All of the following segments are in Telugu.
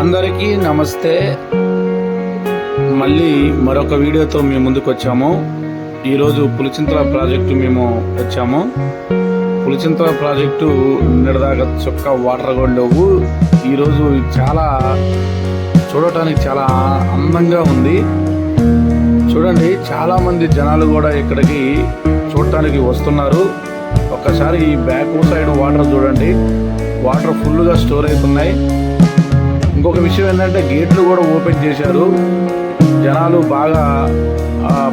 అందరికీ నమస్తే. మళ్ళీ మరొక వీడియోతో మేము ముందుకు వచ్చాము ఈరోజు పులిచింతల ప్రాజెక్టు మేము వచ్చాము. పులిచింతల ప్రాజెక్టు నిడదాక చొక్క వాటర్ కూడా ఈరోజు చాలా చూడటానికి చాలా అందంగా ఉంది. చూడండి చాలా మంది జనాలు కూడా ఇక్కడికి చూడటానికి వస్తున్నారు. ఒక్కసారి ఈ బ్యాక్ సైడ్ వాటర్ చూడండి. వాటర్ ఫుల్గా స్టోర్ అవుతున్నాయి. ఇంకొక విషయం ఏంటంటే గేట్లు కూడా ఓపెన్ చేశారు. జనాలు బాగా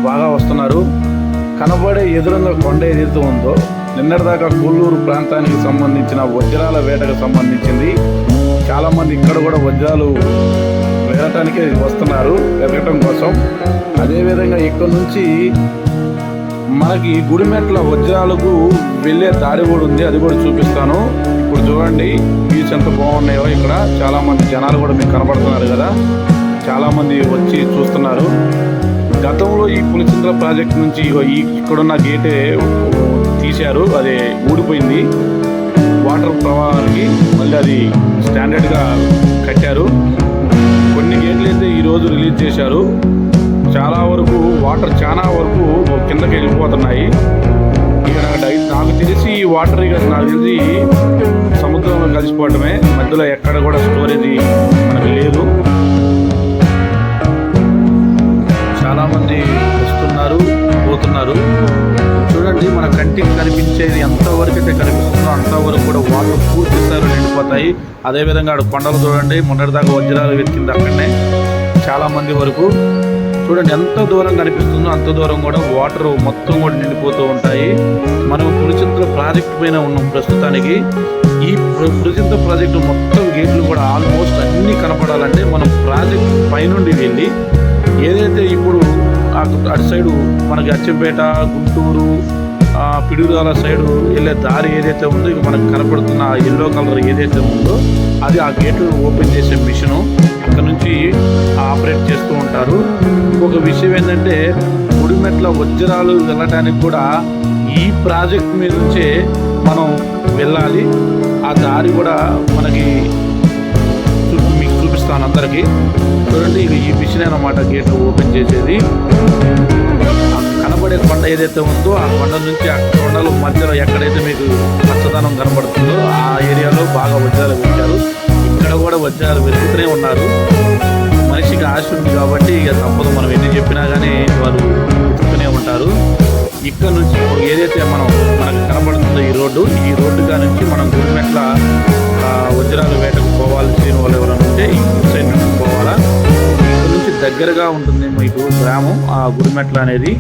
బాగా వస్తున్నారు. కనబడే ఎదురుగా కొండ ఏదైతే ఉందో నిన్నటిదాకా కొల్లూరు ప్రాంతానికి సంబంధించిన వజ్రాల వేటకు సంబంధించింది. చాలా మంది ఇక్కడ కూడా వజ్రాలు వేరటానికి వస్తున్నారు వెతకటం కోసం. అదేవిధంగా ఇక్కడ నుంచి మనకి గుడిమెట్ల వజ్రాలకు వెళ్ళే దారి కూడా ఉంది. అది కూడా చూపిస్తాను. ఇప్పుడు చూడండి వ్యూస్ ఎంత బాగున్నాయో ఇక్కడ. చాలా మంది జనాలు కూడా మీకు కనబడుతున్నారు కదా. చాలా మంది వచ్చి చూస్తున్నారు. గతంలో ఈ పులిచింద్ర ప్రాజెక్ట్ నుంచి ఇక్కడ ఈ ఇక్కడున్న గేటే తీశారు. అది ఊడిపోయింది. వాటర్ ప్రవాహానికి మళ్ళీ అది స్టాండర్డ్గా కట్టారు. కొన్ని గేట్లు అయితే ఈరోజు రిలీజ్ చేశారు. చాలా వరకు వాటర్ చాలా వరకు కిందకి వెళ్ళిపోతున్నాయి. వాటర్ ఇక నాకు తెలిసి సముద్రంలో కలిసిపోవటమే. మధ్యలో ఎక్కడ కూడా స్టోరేజ్ మనకు లేదు. చాలా మంది వస్తున్నారు పోతున్నారు. చూడండి మన కంటికి కనిపించేది ఎంతవరకు అయితే కనిపిస్తుందో అంతవరకు కూడా వాటర్ పూర్తి స్థాయిలో నిండిపోతాయి. అదేవిధంగా అక్కడ కొండలు చూడండి మొన్నటిదాకా వజ్రాలు వెతికింది అక్కడనే. చాలా మంది వరకు చూడండి ఎంత దూరం కనిపిస్తుందో అంత దూరం కూడా వాటర్ మొత్తం కూడా నిండిపోతూ ఉంటాయి. మనం పులిచింతల ప్రాజెక్ట్ పైన ఉన్నాం ప్రస్తుతానికి. ఈ ప్ర- పులిచింత ప్రాజెక్టు మొత్తం గేట్లు కూడా ఆల్మోస్ట్ అన్నీ కనపడాలంటే మనం ప్రాజెక్ట్ పైనుండి వెళ్ళి ఏదైతే ఇప్పుడు అటు అటు సైడు మనకి అచ్చంపేట గుంటూరు పిడుగురాల సైడ్ వెళ్ళే దారి ఏదైతే ఉందో ఇక మనకు కనపడుతున్న ఎల్లో కలర్ ఏదైతే ఉందో అది ఆ గేట్లు ఓపెన్ చేసే మిషను అక్కడ నుంచి ఆపరేట్ చేస్తూ ఉంటారు. ఇంకొక విషయం ఏంటంటే ముడిమెట్ల వజ్రాలు వెళ్ళటానికి కూడా ఈ ప్రాజెక్ట్ మీద నుంచే మనం వెళ్ళాలి. ఆ దారి కూడా మనకి మీకు చూపిస్తాను అందరికి. చూడండి ఇక ఈ మిషన్ అనమాట గేట్లు ఓపెన్ చేసేది. కనబడే కొండ ఏదైతే ఉందో ఆ కొండ నుంచి ఆ కొండల మధ్యలో ఎక్కడైతే మీకు పచ్చదనం కనబడుతుందో ఆ ఏరియాలో బాగా వజ్రాలు పెట్టారు ఇక్కడ కూడా వజ్రాలు వెతుకుతూనే ఉన్నారు. మనిషికి ఆశ ఉంది కాబట్టి ఇక తప్పదు మనం ఎన్ని చెప్పినా కానీ వాళ్ళు వెతుకుతూనే ఉంటారు. ఇక్కడ నుంచి ఇప్పుడు ఏదైతే మనం మనకు కనబడుతుందో ఈ రోడ్డు ఈ రోడ్డుగా నుంచి మనం గుడిమెట్ల ఆ, వజ్రాలు వేటకు పోవాల్సిన వాళ్ళు ఎవరైనా ఉంటే ఈ సైడ్ దగ్గరగా ఉంటుంది మీకు గ్రామం ఆ గుడిమెట్ల అనేది.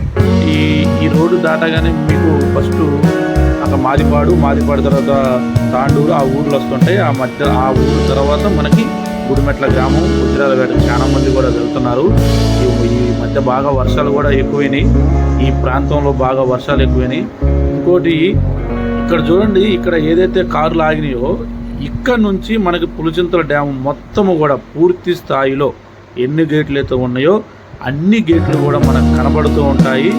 ఈ ఈ రోడ్డు దాటగానే మీకు ఫస్ట్ అక్కడ మాదిపాడు మాదిపాడు తర్వాత తాండూరు ఆ ఊర్లు వస్తుంటాయి. ఆ మధ్య ఆ ఊరు తర్వాత మనకి గుడిమెట్ల గ్రామం గుజరాలపేట చాలా మంది కూడా వెళ్తున్నారు. ఈ- ఈ మధ్య బాగా వర్షాలు కూడా ఎక్కువైనాయి. ఈ ప్రాంతంలో బాగా వర్షాలు ఎక్కువైనాయి. ఇంకోటి ఇక్కడ చూడండి ఇక్కడ ఏదైతే కార్లు ఆగినాయో ఇక్కడ నుంచి మనకి పులిచింతల డ్యామ్ మొత్తము కూడా పూర్తి స్థాయిలో ఎన్ని గేట్లు అయితే ఉన్నాయో అన్ని గేట్లు కూడా మనకు కనబడుతూ ఉంటాయి.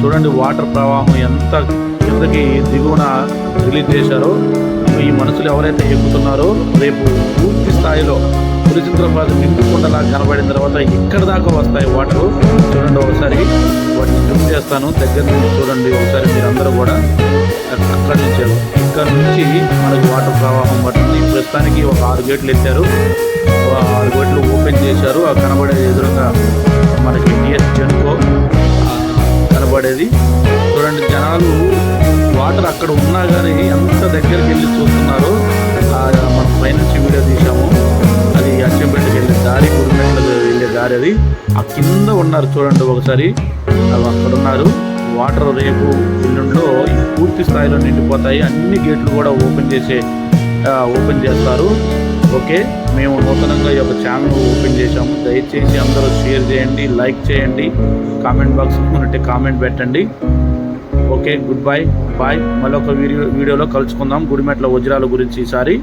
చూడండి వాటర్ ప్రవాహం ఎంత కిందకి దిగువన రిలీజ్ చేశారో ఈ మనుషులు ఎవరైతే ఎక్కుతున్నారో రేపు పూర్తి స్థాయిలో పులిచింతల నింపుకుండలా కనబడిన తర్వాత ఇక్కడ దాకా వస్తాయి వాటర్. చూడండి ఒకసారి వాటిని జూమ్ చేస్తాను. దగ్గర నుంచి చూడండి ఒకసారి మీరందరూ కూడా అక్కడి నుంచి ఇక్కడ నుంచి మనకి వాటర్ ప్రవాహం పడుతుంది. ప్రస్తుతానికి ఒక ఆరు గేట్లు ఎత్తారు. అది ఆ కింద ఉన్నారు చూడండి ఒకసారి. అవి అక్కడ ఉన్నారు. వాటర్ రేపు ఎల్లుండిలో పూర్తి స్థాయిలో నిండిపోతాయి. అన్ని గేట్లు కూడా ఓపెన్ చేసే ఓపెన్ చేస్తారు. ఓకే? మేము నూతనంగా ఈ యొక్క ఛానల్ ఓపెన్ చేశాము. దయచేసి అందరూ షేర్ చేయండి లైక్ చేయండి కామెంట్ బాక్స్ ఉన్నట్టే కామెంట్ పెట్టండి. ఓకే? Good bye. బాయ్. మరొక వీడియో వీడియోలో కలుసుకుందాం. గుడిమెట్ల వజ్రాల గురించి ఈసారి.